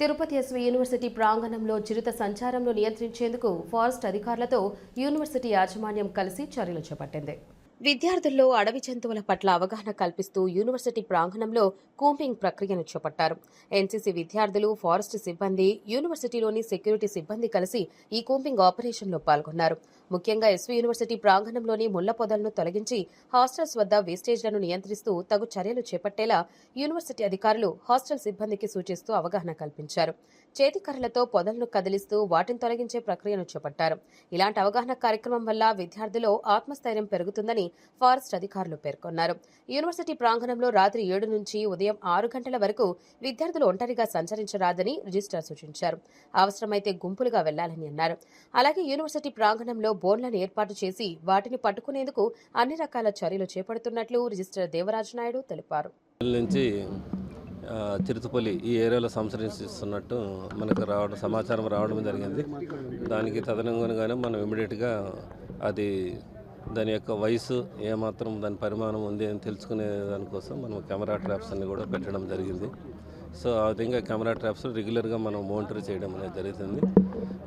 Tirupati SV university ప్రాంగణంలో చిరుత సంచారంను నియంత్రించేందుకు forest అధికారులతో యూనివర్సిటీ యాజమాన్యం కలిసి చర్యలు చేపట్టింది. విద్యార్థుల్లో అడవి జంతువుల పట్ల అవగాహన కల్పిస్తూ యూనివర్సిటీ ప్రాంగణంలో కూంపింగ్ ప్రక్రియను చేపట్టారు. ఎన్సీసీ విద్యార్థులు ఫారెస్ట్ సిబ్బంది యూనివర్సిటీలోని సెక్యూరిటీ సిబ్బంది కలిసి ఈ కూంపింగ్ ఆపరేషన్లో పాల్గొన్నారు. ముఖ్యంగా ఎస్వీ యూనివర్సిటీ ప్రాంగణంలోని ముళ్ళ పొదలను తొలగించి హాస్టల్స్ వద్ద వేస్టేజ్లను నియంత్రిస్తూ తగు చర్యలు చేపట్టేలా యూనివర్సిటీ అధికారులు హాస్టల్ సిబ్బందికి సూచిస్తూ అవగాహన కల్పించారు. చేతికర్రలతో పొదలను కదిలిస్తూ వాటిని తొలగించే ప్రక్రియను చేపట్టారు. ఇలాంటి అవగాహన కార్యక్రమం వల్ల విద్యార్థుల్లో ఆత్మస్థైర్యం పెరుగుతుందని ఫారెస్ట్ అధికారులు పేర్కొన్నారు. యూనివర్సిటీ ప్రాంగణంలో రాత్రి ఏడు నుంచి ఉదయం ఆరు గంటల వరకు విద్యార్థులు ఒంటరిగా సంచరించరాదని రిజిస్టార్ సూచించారు. అవసరమైతే గుంపులుగా వెళ్ళాలని అన్నారు. అలాగే యూనివర్సిటీ ప్రాంగణంలో బోన్లను ఏర్పాటు చేసి వాటిని పట్టుకునేందుకు అన్ని రకాల చర్యలు చేపడుతున్నట్లు రిజిస్టర్ దేవరాజు నాయుడు తెలిపారు. నుంచి చిరుతపల్లి ఈ ఏరియాలో సంచరిస్తున్నట్టు మనకు రావడం సమాచారం రావడం జరిగింది. దానికి తదనుగుణంగానే మనం ఇమీడియట్గా అది దాని యొక్క వయసు ఏమాత్రం దాని పరిమాణం ఉంది అని తెలుసుకునే దానికోసం మనం కెమెరా ట్రాప్స్ అన్ని కూడా పెట్టడం జరిగింది. సో ఆ విధంగా కెమెరా ట్రాప్స్ రెగ్యులర్గా మనం మోనిటర్ చేయడం అనేది జరుగుతుంది.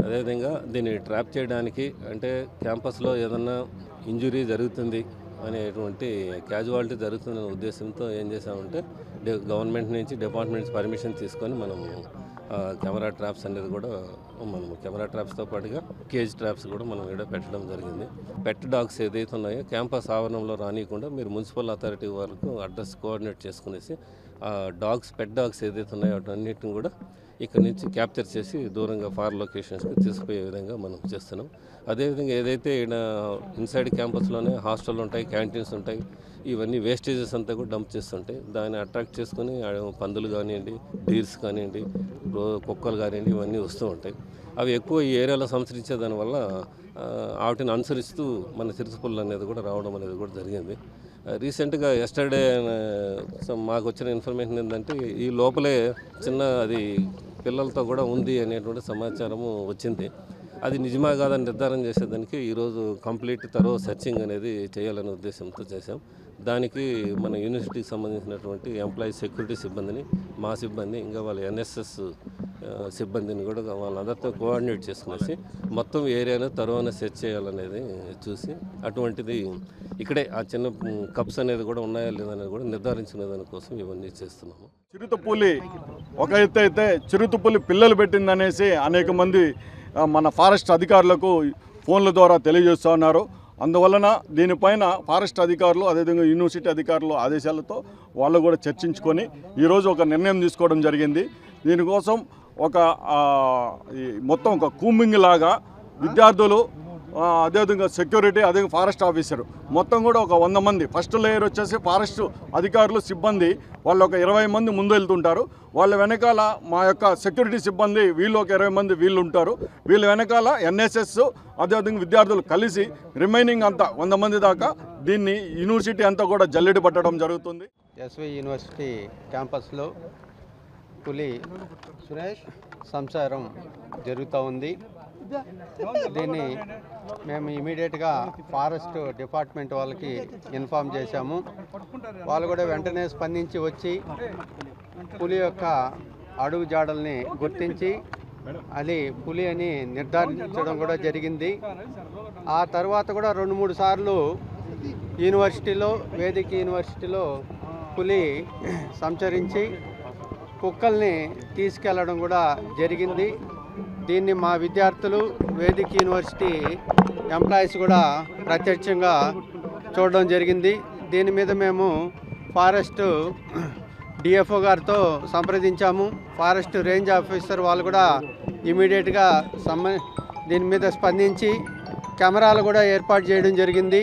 అదేవిధంగా దీన్ని ట్రాప్ చేయడానికి అంటే క్యాంపస్లో ఏదన్నా ఇంజురీ జరుగుతుంది అనేటువంటి క్యాజువాలిటీ జరుగుతుందనే ఉద్దేశంతో ఏం చేసామంటే గవర్నమెంట్ నుంచి డిపార్ట్మెంట్స్ పర్మిషన్ తీసుకొని మనము కెమెరా ట్రాప్స్ అనేది కూడా మనం కెమెరా ట్రాప్స్తో పాటుగా కేజ్ ట్రాప్స్ కూడా మనం ఇక్కడ పెట్టడం జరిగింది. పెట్ డాగ్స్ ఏదైతే ఉన్నాయో క్యాంపస్ ఆవరణంలో రానియకుండా మీరు మున్సిపల్ అథారిటీ వరకు అడ్రస్ కోఆర్డినేట్ చేసుకునేసి డాగ్స్ పెట్ డాగ్స్ ఏదైతే ఉన్నాయో వాటన్నిటిని కూడా ఇక్కడ నుంచి క్యాప్చర్ చేసి దూరంగా ఫార్ లొకేషన్స్కి తీసుకుపోయే విధంగా మనం చేస్తున్నాం. అదేవిధంగా ఏదైతే ఈయన ఇన్సైడ్ క్యాంపస్లోనే హాస్టల్ ఉంటాయి క్యాంటీన్స్ ఉంటాయి ఇవన్నీ వేస్టేజెస్ అంతా కూడా డంప్ చేస్తుంటాయి దాన్ని అట్రాక్ట్ చేసుకుని పందులు కానివ్వండి డీర్స్ కానివ్వండి కుక్కలు కానివ్వండి ఇవన్నీ వస్తూ ఉంటాయి. అవి ఎక్కువ ఈ ఏరియాలో సంచరించే దానివల్ల వాటిని అనుసరిస్తూ మన చిరుతపుల్లు అనేది కూడా రావడం అనేది కూడా జరిగింది. రీసెంట్గా ఎస్టర్డే మాకు వచ్చిన ఇన్ఫర్మేషన్ ఏంటంటే ఈ లోపలే చిన్న అది పిల్లలతో కూడా ఉంది అనేటువంటి సమాచారము వచ్చింది. అది నిజమా కాదని నిర్ధారణ చేసేదానికి ఈరోజు కంప్లీట్ తరో సెర్చింగ్ అనేది చేయాలనే ఉద్దేశంతో చేశాం. దానికి మన యూనివర్సిటీకి సంబంధించినటువంటి ఎంప్లాయీ సెక్యూరిటీ సిబ్బందిని మా సిబ్బంది ఇంకా వాళ్ళ ఎన్ఎస్ఎస్ సిబ్బందిని కూడా వాళ్ళందరితో కోఆర్డినేట్ చేసుకునేసి మొత్తం ఏరియాను తరువాత సెర్చ్ చేయాలనేది చూసి అటువంటిది ఇక్కడే ఆ చిన్న కప్స్ అనేది కూడా ఉన్నాయా లేదనేది అనేది కూడా నిర్ధారించుకునే దానికోసం ఇవన్నీ చేస్తున్నాము. చిరుతపులి ఒక ఎత్తు అయితే చిరుతపులి పిల్లలు పెట్టిందనేసి అనేక మంది మన ఫారెస్ట్ అధికారులకు ఫోన్ల ద్వారా తెలియజేస్తూ ఉన్నారు. అందువలన దీనిపైన ఫారెస్ట్ అధికారులు అదేవిధంగా యూనివర్సిటీ అధికారులు ఆదేశాలతో వాళ్ళు కూడా చర్చించుకొని ఈరోజు ఒక నిర్ణయం తీసుకోవడం జరిగింది. దీనికోసం ఒక ఈ మొత్తం ఒక కూంబింగ్ లాగా విద్యార్థులు అదేవిధంగా సెక్యూరిటీ అదే ఫారెస్ట్ ఆఫీసర్ మొత్తం కూడా ఒక వంద మంది. ఫస్ట్ లేయర్ వచ్చేసి ఫారెస్ట్ అధికారులు సిబ్బంది. వాళ్ళు ఒక ఇరవై మంది ముందు వెళ్తుంటారు. వాళ్ళ వెనకాల మా యొక్క సెక్యూరిటీ సిబ్బంది వీళ్ళు ఒక ఇరవై మంది వీళ్ళు ఉంటారు వీళ్ళ వెనకాల ఎన్ఎస్ఎస్ అదేవిధంగా విద్యార్థులు కలిసి రిమైనింగ్ అంతా వంద మంది దాకా దీన్ని యూనివర్సిటీ అంతా కూడా జల్లెడి పట్టడం జరుగుతుంది. ఎస్వి యూనివర్సిటీ క్యాంపస్లో పులి సురేష్ సంసారం జరుగుతూ ఉంది. దీన్ని మేము ఇమీడియట్గా ఫారెస్ట్ డిపార్ట్మెంట్ వాళ్ళకి ఇన్ఫామ్ చేశాము. వాళ్ళు కూడా వెంటనే స్పందించి వచ్చి పులి యొక్క అడుగు జాడల్ని గుర్తించి అది పులి అని నిర్ధారించడం కూడా జరిగింది. ఆ తర్వాత కూడా రెండు మూడు సార్లు యూనివర్సిటీలో వేదిక యూనివర్సిటీలో పులి సంచరించి కుక్కల్ని తీసుకెళ్ళడం కూడా జరిగింది. దీన్ని మా విద్యార్థులు వేదిక యూనివర్సిటీ ఎంప్లాయీస్ కూడా ప్రత్యక్షంగా చూడడం జరిగింది. దీని మీద మేము ఫారెస్ట్ డిఎఫ్ఓ గారితో సంప్రదించాము. ఫారెస్ట్ రేంజ్ ఆఫీసర్ వాళ్ళు కూడా ఇమీడియట్గా సంబ దీని మీద స్పందించి కెమెరాలు కూడా ఏర్పాటు చేయడం జరిగింది.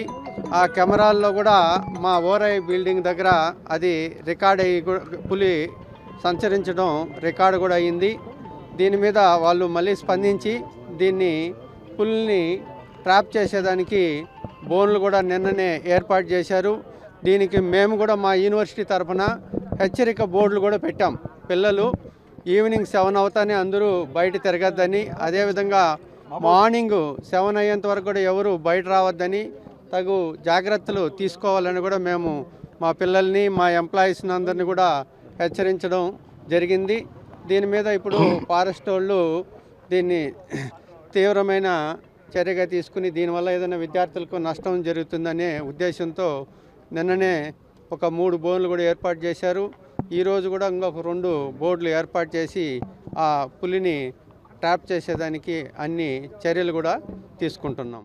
ఆ కెమెరాల్లో కూడా మా ఓరై బిల్డింగ్ దగ్గర అది రికార్డ్ అయ్యి పులి సంచరించడం రికార్డు కూడా అయ్యింది. దీని మీద వాళ్ళు మళ్ళీ స్పందించి దీన్ని పుల్ని ట్రాప్ చేసేదానికి బోన్లు కూడా నిన్ననే ఏర్పాటు చేశారు. దీనికి మేము కూడా మా యూనివర్సిటీ తరఫున హెచ్చరిక బోర్డులు కూడా పెట్టాం. పిల్లలు ఈవినింగ్ సెవెన్ అవుతానే అందరూ బయట తిరగద్దని అదేవిధంగా మార్నింగ్ సెవెన్ అయ్యేంత వరకు కూడా ఎవరు బయట రావద్దని తగు జాగ్రత్తలు తీసుకోవాలని కూడా మేము మా పిల్లల్ని మా ఎంప్లాయీస్ని అందరినీ కూడా హెచ్చరించడం జరిగింది. దీని మీద ఇప్పుడు ఫారెస్ట్ వాళ్ళు దీన్ని తీవ్రమైన చర్యగా తీసుకుని దీనివల్ల ఏదైనా విద్యార్థులకు నష్టం జరుగుతుందనే ఉద్దేశంతో నిన్ననే ఒక మూడు బోన్లు కూడా ఏర్పాటు చేశారు. ఈరోజు కూడా ఇంకొక రెండు బోర్డులు ఏర్పాటు చేసి ఆ పులిని ట్రాప్ చేసేదానికి అన్ని చర్యలు కూడా తీసుకుంటున్నాం.